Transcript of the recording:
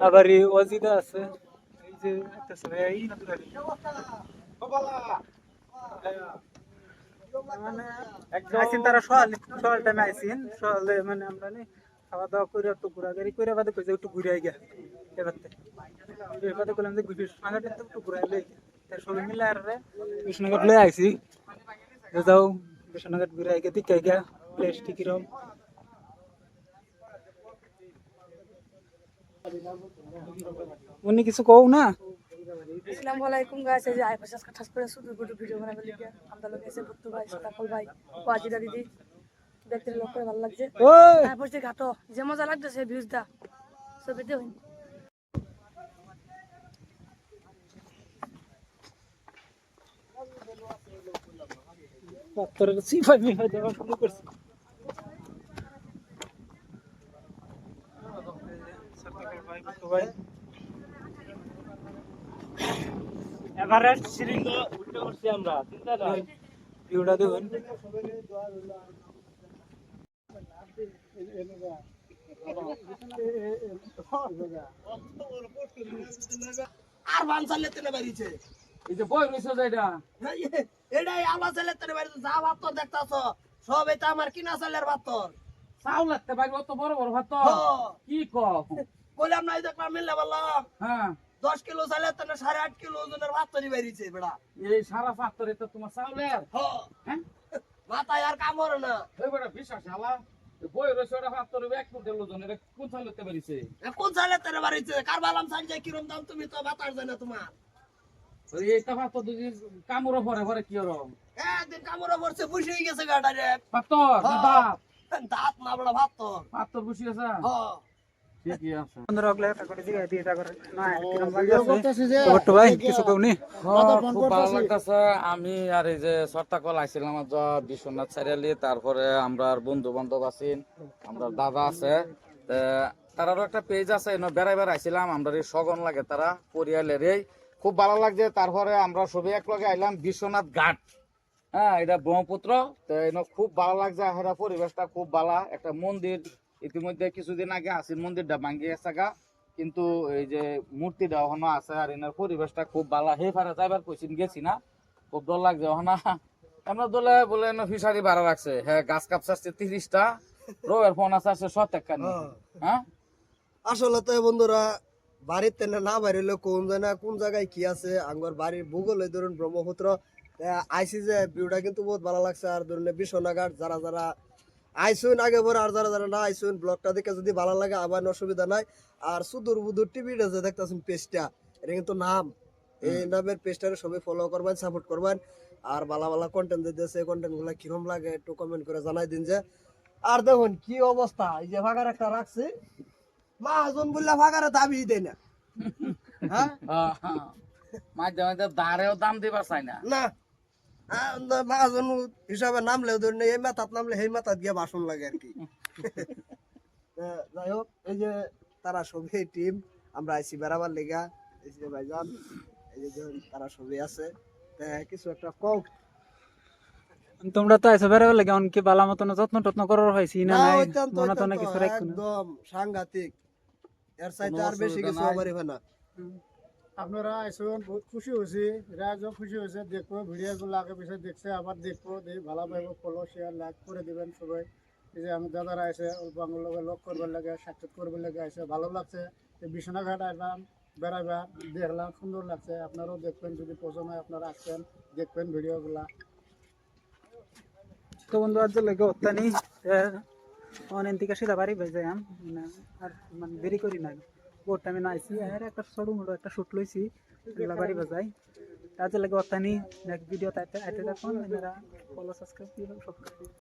আবার এই অজিদা আছে। এই যে একটা ছেলে, এই। মানে আইসিন তারা সকাল সকাল টাইমে আইসিন। মানে আমরা নি খাওয়া দাওয়া করে একটু ঘোরাঘুরি করে বাদে কইছে একটু ঘুরে আই গা এবার এবারে যে কৃষ্ণনগর একটু ঘুরে আইলে তাই সবাই মিলে আর কৃষ্ণনগর লয়ে আইছি। যাও কৃষ্ণনগর ঘুরে আই গে দিকে গা প্লেস কিরম উনি কিছু কও না? আসসালামু আলাইকুম গাইস এই যে আই পঞ্চাশ করে শুধু গুডু ভিডিও বানাবে লিখে আমরা লোক এসে বুত্তু ভাই সতাকল ভাই ওয়াজিদা দিদি। দেখতে লোক করে ভালো লাগছে। যে ঘাটো যে মজা লাগতেছে ভিউজটা ছবিতে হইন পাথরের সিফাই মিফাই দেওয়া শুরু করছে। এভারেস্ট শৃঙ্গ উঠতে করছি আমরা চিন্তা নাই ভিউটা দেখুন। আর বান চালে তেনে বাড়িছে এই যে বই রইছে যেটা এটাই চালে তেনে বাড়িছে যা দেখতাছ সব এটা আমার কিনা চালের ভাত তোর। চাউল লাগতে পারি অত বড় বড় ভাত হ্যাঁ। কি কও? কইলাম নাই দেখলাম মিললে বললাম হ্যাঁ। দশ কিলো চালের তেনে সাড়ে আট কিলো ওজনের ভাত তৈরি বাড়িছে বেড়া এই সারা পাত্তরে তো তোমার চাউলের। হ্যাঁ? মাথায় আর কামড় না। ওই বড় বিশ্বাস আলা বই রইছে ওটা পাত্তরে এক কুইন্টাল ওজন কোন চাউল লাগতে কোন চালের তেনে কার বালাম চাল যায় কিরম দাম তুমি তো বাতার জানো তোমার। ওই এইটা পাত্তর যদি কামড় পরে পরে কি রকম একদিন কামড় পড়ছে বুঝে গেছে গাড়া রে পাত্তর না। দাঁত না বড় ভাত তোর পাত্তর বসে হ। আমি আর এই যে সর্তাকল আইছিলাম আজ বিশ্বনাথ চারিয়ালি তারপরে আমরা বন্ধু বান্ধব আছি আমরা দাদা আছে। তারারও একটা পেজ আছে বেড়াইবার আইছিলাম আমরা এই সগন লাগে তারা পরিয়ালের এই খুব ভালো লাগছে তারপরে আমরা সবাই এক লগে আইলাম বিশ্বনাথ ঘাট। হ্যাঁ এটা ব্রহ্মপুত্র তো এনে খুব ভালো লাগছে পরিবেশটা খুব ভালো একটা মন্দির। ইতিমধ্যে কিছুদিন আগে আসিল মন্দিরটা ভাঙ্গি গেছে গা। কিন্তু এই যে মূর্তিটা ওখানে আছে আর এনার পরিবেশটা খুব ভালো। হে ফারে যাইবার কইছিন গেছি না। খুব দল লাগছে ওখানে আমরা দলে বলে ফিশারি ভাড়া রাখছে। হ্যাঁ গাছ কাপ চাচ্ছে তিরিশটা। রোয়ের ফোন আছে আছে সতেক কানি হ্যাঁ। আসলে তো বন্ধুরা বাড়ির তেনে না বাইরেলে কোন জানা কোন জায়গায় কি আছে আঙ্গর বাড়ির ভূগোল ধরুন ব্রহ্মপুত্র আইসি যে ভিউটা কিন্তু বহুত ভালো লাগছে। আর ধরুন বিশ্বনাঘাট যারা যারা আইসুন আগে পরে আর যারা যারা না আইসুন ব্লগটা দেখে যদি ভালো লাগে আবার অসুবিধা নাই। আর সুদূর বুদুর টিভিটা যে দেখতেছেন পেজটা এটা কিন্তু নাম। এই নামের পেজটারে সবাই ফলো করবেন সাপোর্ট করবেন। আর ভালো ভালো কন্টেন্ট দিতেছে কন্টেন্টগুলা কিরম লাগে একটু কমেন্ট করে জানাই দিন যে। আর দেখুন কি অবস্থা এই যে ভাগার একটা রাখছি। মাহাজন বললে ভাগারে দাবি দেয় না। হ্যাঁ? মাঝে মাঝে দাঁড়েও দাম দিবার চাই না। না, মাহাজন হিসাবে নামলেও ধরে এই মাথাত নামলে সেই মাথাত গিয়ে বাসন লাগে আর কি। যাই হোক এই যে তারা সবই টিম আমরা আইসি বেড়াবার লেগা। এই যে ভাইজান এই যে তারা সবই আছে। কিছু একটা কম তোমরা তো আইছো বেড়াবে লাগে অনকি বালা মতন যত্ন টত্ন করার হয়েছি না মনে তো কিছু একদম সাংঘাতিক। এর চাইতে আর বেশি কিছু নাই। হবারিবে না আপনারা আইসুন বহুত খুশি হয়েছি। রাজও খুশি হয়েছে, দেখব, ভিডিওগুলো আগে পিছিয়ে দেখছে, আবার দেখব, দেখি ভালো পাইব ফলো শেয়ার লাইক করে দিবেন সবাই। এই যে আমার দাদারা আছে অল্প আঙুল লগে লক করবার লাগে, সাক্ষাৎ করবার লাগে আছে ভালো লাগছে। বিশ্বনাঘাট আসলাম বেড়াইবা দেখলাম, সুন্দর লাগছে। আপনারাও দেখবেন, যদি পছন্দ হয়, আপনারা আসবেন, দেখবেন ভিডিওগুলা। তো বন্ধু আজ লাগে অত্যানি অনেক থেকে সিধা বাড়ি মানে আর মানে দেরি করি না বহুত টাইমে না আইসি আর একটা সরু মোড়ো একটা শুট লইছি বাড়ি বাজাই। আজ লাগে নেক্সট ভিডিও তাইতে আইতে দেখুন আপনারা ফলো সাবস্ক্রাইব সব